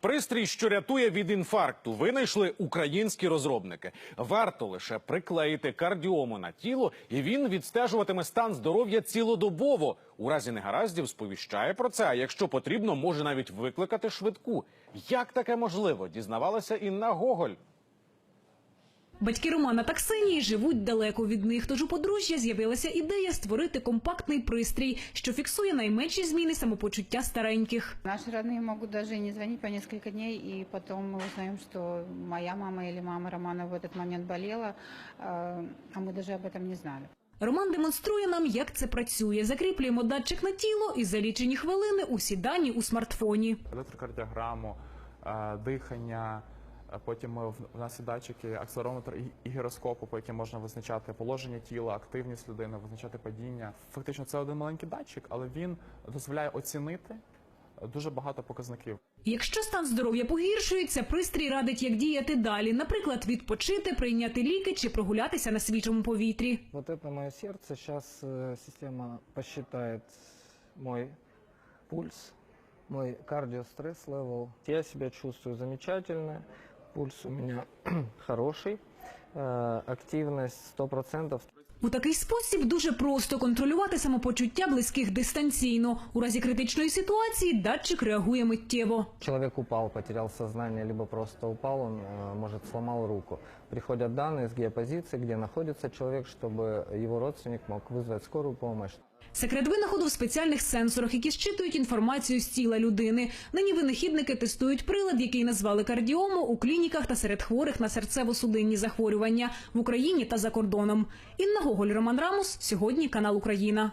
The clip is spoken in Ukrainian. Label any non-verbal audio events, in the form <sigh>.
Пристрій, що рятує від інфаркту, винайшли українські розробники. Варто лише приклеїти кардіому на тіло, і він відстежуватиме стан здоров'я цілодобово. У разі негараздів сповіщає про це. А якщо потрібно, може навіть викликати швидку. Як таке можливо? Дізнавалася Інна Гоголь. Батьки Романа та Ксенії живуть далеко від них. Тож у подружжя з'явилася ідея створити компактний пристрій, що фіксує найменші зміни самопочуття стареньких. Наши родные могут даже и не звонить по несколько дней, и потом мы узнаем, что моя мама или мама Романа в этот момент болела, э, а мы даже об этом не знали. Роман демонструє нам, як це працює. Закріплюємо датчик на тіло і за лічені хвилини усі дані у смартфоні. електрокардіограму, е, дихання. е, Потім е, в нас є датчики, акселерометр і- гіроскопу, по яким можна визначати положення тіла, активність людини, визначати падіння. Фактично, це один маленький датчик, але він дозволяє оцінити е, дуже багато показників. Якщо стан здоров'я погіршується, пристрій радить, як діяти далі. Наприклад, відпочити, прийняти ліки чи прогулятися на свіжому повітрі. Вот это мое сердце. Сейчас система посчитает мой пульс, мой кардиостресс левел. Я себя чувствую замечательно Пульс у меня <clears throat> хороший. Э, Активность 100%. У такий спосіб дуже просто контролювати самопочуття близьких дистанційно. У разі критичної ситуації датчик реагує миттєво. Человек упал, потерял сознание, либо просто упал, он, э, может, сломал руку. Приходят данные с геопозиции, где находится человек, чтобы его родственник мог вызвать скорую помощь. Секрет винаходу в спеціальних сенсорах, які щитують інформацію з тіла людини. Нині винахідники тестують прилад, який назвали кардіому у клініках та серед хворих на серцево-судинні захворювання в Україні та за кордоном. Інна Гоголь, Роман Рамус. Сьогодні канал Україна.